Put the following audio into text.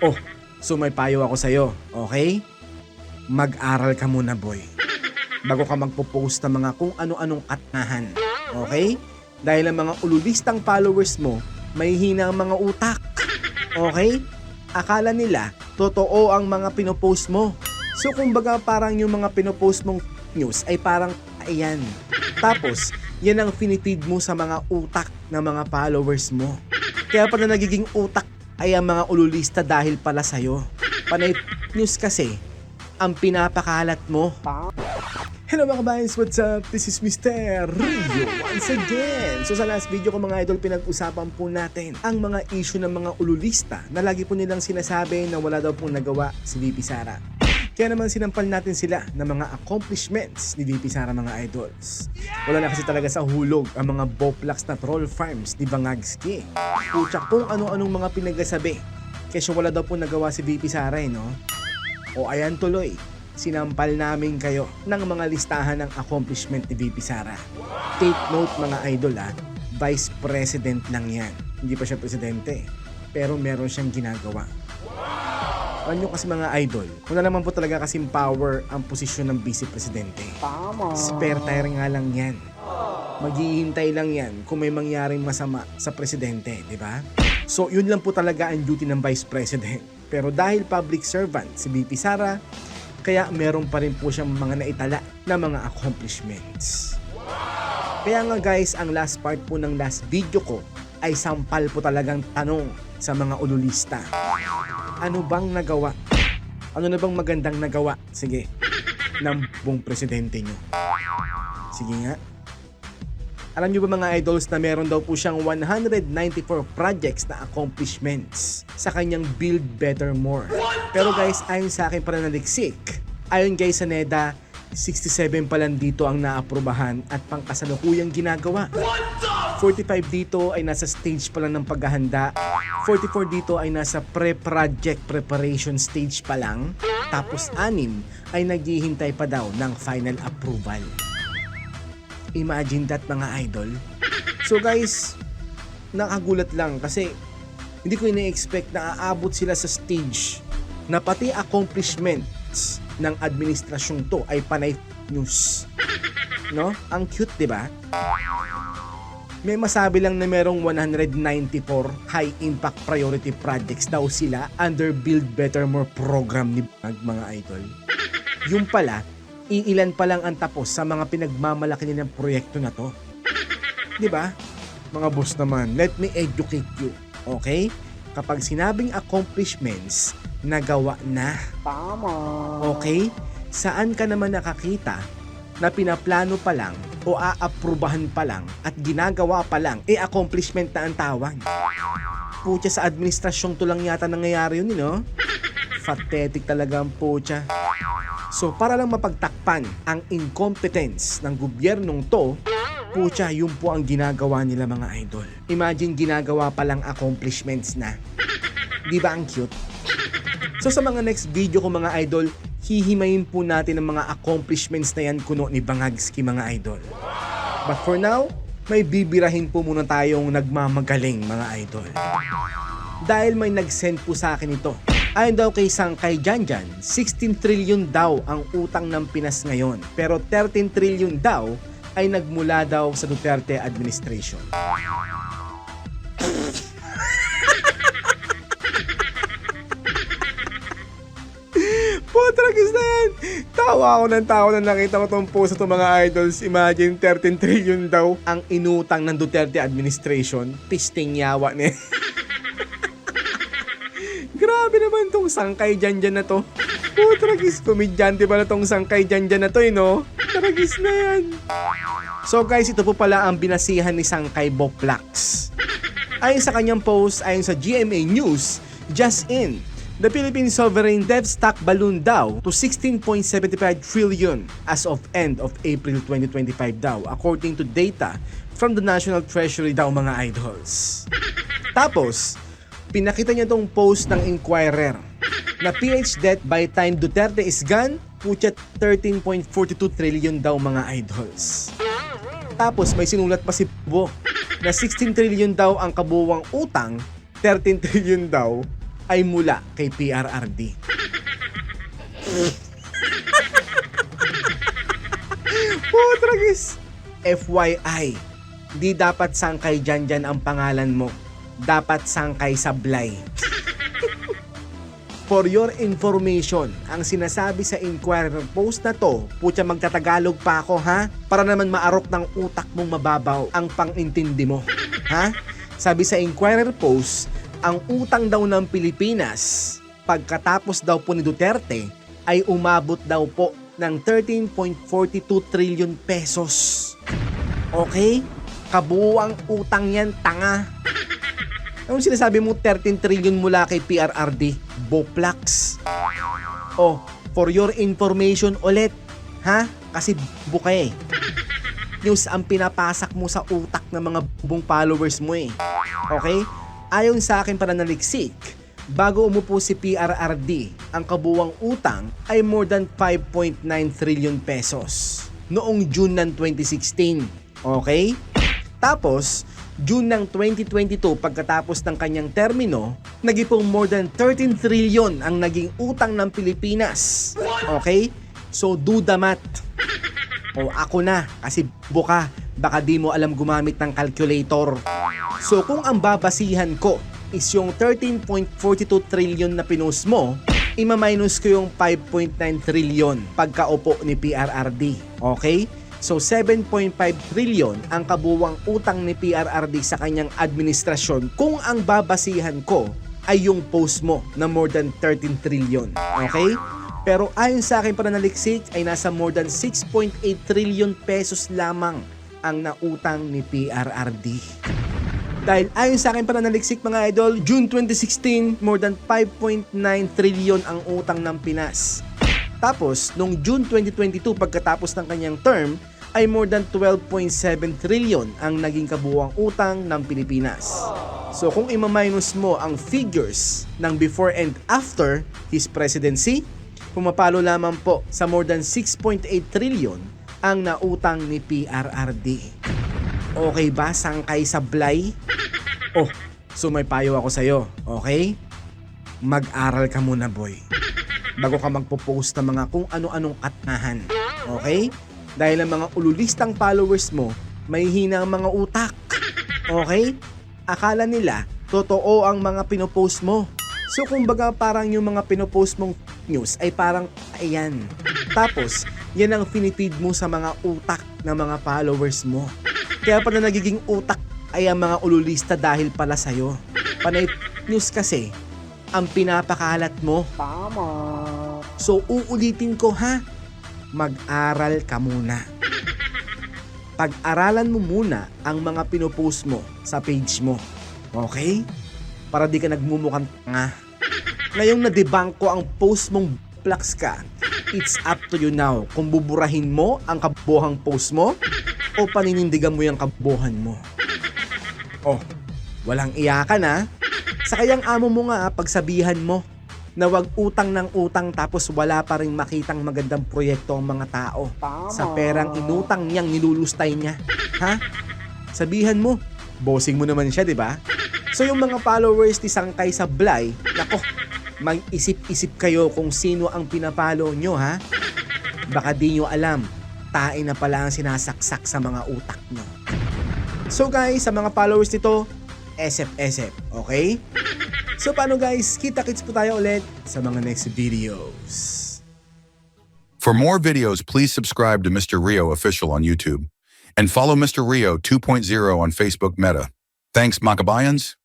Oh, so may payo ako sa'yo, okay? Mag-aral ka muna, boy. Bago ka magpo-post ng mga kung ano-anong katnahan, okay? Dahil ang mga ululistang followers mo, may hina ang mga utak, okay? Akala nila, totoo ang mga pinopost mo. So kumbaga parang yung mga pinopost mong news ay parang ayan. Tapos, yan ang finifeed mo sa mga utak ng mga followers mo. Kaya pala nagiging utak ay ang mga ululista dahil pala sa'yo. Panay news kasi, ang pinapakalat mo. Hello mga kabayans, what's up? This is Mr. Rio once again. So sa last video ko mga idol, pinag-usapan po natin ang mga issue ng mga ululista na lagi po nilang sinasabi na wala daw pong nagawa si VP Sara. Kaya naman sinampal natin sila ng mga accomplishments ni VP Sara mga idols. Wala na kasi talaga sa hulog ang mga boplax na troll farms ni Bangagski. Putsak kung ano-anong mga pinagsasabi. Kasi wala daw po nagawa si VP Sara eh, no? O ayan tuloy, sinampal namin kayo ng mga listahan ng accomplishment ni VP Sara. Take note mga idol ha, Vice President lang yan. Hindi pa siya presidente, pero meron siyang ginagawa. Nyo kasi mga idol, wala naman po talaga kasing power ang posisyon ng Vice Presidente. Tama. Spare tire nga lang yan. Maghihintay lang yan kung may mangyaring masama sa presidente, di ba? So, yun lang po talaga ang duty ng Vice President. Pero dahil public servant si BP Sara, kaya meron pa rin po siyang mga naitala na mga accomplishments. Kaya nga guys, ang last part po ng last video ko ay sampal po talagang tanong sa mga ululista. Ano bang nagawa? Ano na bang magandang nagawa? Sige, ng buong presidente nyo. Sige nga. Alam nyo ba mga idols na meron daw po siyang 194 projects na accomplishments sa kanyang Build Better More. Pero guys, ayon sa akin para naliksik, ayon guys sa NEDA, 67 pa lang dito ang naaprubahan at pangkasalukuyang ginagawa. 45 dito ay nasa stage pa lang ng paghahanda. 44 dito ay nasa pre-project preparation stage pa lang. Tapos 6 ay naghihintay pa daw ng final approval. Imagine that mga idol. So guys, nakagulat lang kasi hindi ko ina-expect na aabot sila sa stage na pati accomplishments ng administrasyong to ay panay news. No? Ang cute, 'di ba? May masabi lang na merong 194 high impact priority projects daw sila under Build Better More program ni Bag mga idol. Yung pala, iilan pa lang ang tapos sa mga pinagmamalaki nilang proyekto na to. 'Di ba? Mga boss naman, let me educate you. Okay? Kapag sinabing accomplishments, nagawa na. Tama. Okay? Saan ka naman nakakita na pinaplano pa lang o aaprubahan pa lang at ginagawa pa lang, e accomplishment na ang tawag. Putya sa administrasyong to lang yata nangyayari yun, eh, no? Pathetic talaga ang putya. So para lang mapagtakpan ang incompetence ng gobyernong to, putya yun po ang ginagawa nila mga idol. Imagine ginagawa pa lang accomplishments na. Di ba ang cute? So sa mga next video ko mga idol, hihimayin po natin ang mga accomplishments na yan kuno ni Bangagski mga idol. But for now, may bibirahin po muna tayong nagmamagaling mga idol. Dahil may nag-send po sa akin ito. Ayon daw kay Sangkay Janjan, 16 trillion daw ang utang ng Pinas ngayon. Pero 13 trillion daw ay nagmula daw sa Duterte administration. Putragis na yan! Tawa ako ng tawa na nakita ko tong post sa mga idols. Imagine 13 trillion daw ang inutang ng Duterte administration. Pisting yawa niya. Grabe naman tong sangkay dyan dyan na to. Putragis, komedyante pala tong sangkay dyan dyan na to eh no? Tragis na yan. So guys, ito po pala ang binasihan ni Sangkay Boplax. Ayon sa kanyang post, ayon sa GMA News, just in, the Philippine sovereign debt stock balloon daw to 16.75 trillion as of end of April 2025 daw, according to data from the National Treasury daw mga idols. Tapos, pinakita niya tong post ng Inquirer na PH debt by time Duterte is gone, putya 13.42 trillion daw mga idols. Tapos may sinulat pa si Bo na 16 trillion daw ang kabuwang utang, 13 trillion daw ay mula kay PRRD. Putragis! FYI, di dapat sangkay dyan dyan ang pangalan mo. Dapat sangkay sablay. For your information, ang sinasabi sa Inquirer post na to, putya magtatagalog pa ako ha, para naman maarok ng utak mong mababaw ang pangintindi mo. Ha? Sabi sa Inquirer post, ang utang daw ng Pilipinas, pagkatapos daw po ni Duterte, ay umabot daw po ng 13.42 trillion pesos. Okay? Kabuuang utang yan, tanga. Anong sinasabi mo 13 trillion mula kay PRRD? Boplax. Oh, for your information ulit. Ha? Kasi buka eh. News ang pinapasak mo sa utak ng mga bubong followers mo eh. Okay? Ayon sa akin para naliksik, bago umupo si PRRD, ang kabuwang utang ay more than 5.9 trillion pesos noong June ng 2016. Okay? Tapos, June ng 2022 pagkatapos ng kanyang termino, nagipong more than 13 trillion ang naging utang ng Pilipinas. Okay? So do the math. O ako na kasi buka, baka di mo alam gumamit ng calculator. So kung ang babasihan ko is yung 13.42 trillion na pinost mo, ima-minus ko yung 5.9 trillion pagkaupo ni PRRD. Okay? So 7.5 trillion ang kabuwang utang ni PRRD sa kanyang administrasyon kung ang babasihan ko ay yung post mo na more than 13 trillion. Okay? Pero ayon sa akin pananaliksik ay nasa more than 6.8 trillion pesos lamang ang nautang ni PRRD. Dahil ayon sa akin pananaliksik mga idol, June 2016, more than 5.9 trillion ang utang ng Pinas. Tapos, nung June 2022 pagkatapos ng kanyang term, ay more than 12.7 trillion ang naging kabuuang utang ng Pilipinas. So kung ima-minus mo ang figures ng before and after his presidency, pumapalo lamang po sa more than 6.8 trillion ang nautang ni PRRD. Okay ba sangkay sablay? Oh, so may payo ako sa'yo, okay? Mag-aral ka muna boy bago ka magpo-post ng mga kung ano-anong katnahan. Okay? Dahil ang mga ululistang followers mo, may hina mga utak. Okay? Akala nila, totoo ang mga pinopost mo. So kumbaga parang yung mga pinopost mong news ay parang ayan. Tapos, yan ang finipid mo sa mga utak ng mga followers mo. Kaya pala nagiging utak ay ang mga ululista dahil pala sa'yo. Panay news kasi, ang pinapakalat mo. So uulitin ko ha, mag-aral ka muna. Pag-aralan mo muna ang mga pinopost mo sa page mo. Okay? Para di ka nagmumukhang tanga. Ngayong na-debunk ko ang post mong plax ka, it's up to you now kung buburahin mo ang kabuhang post mo o paninindigan mo yung kabuhan mo. Oh, walang iyakan ha. Sa kayang amo mo nga pagsabihan mo na wag utang ng utang tapos wala pa rin makitang magandang proyekto ang mga tao. Sa perang inutang niyang nilulustay niya. Ha? Sabihan mo, bossing mo naman siya, di ba? So yung mga followers ni Sangkay sa Blay, nako, mag-isip-isip kayo kung sino ang pinapalo nyo, ha? Baka di nyo alam, tae na pala ang sinasaksak sa mga utak nyo. So guys, sa mga followers nito, SF-SF, okay? So paano guys, kita-kits po tayo ulit sa mga next videos. For more videos, please subscribe to Mr. Rio Official on YouTube and follow Mr. Rio 2.0 on Facebook Meta. Thanks, Makabayans.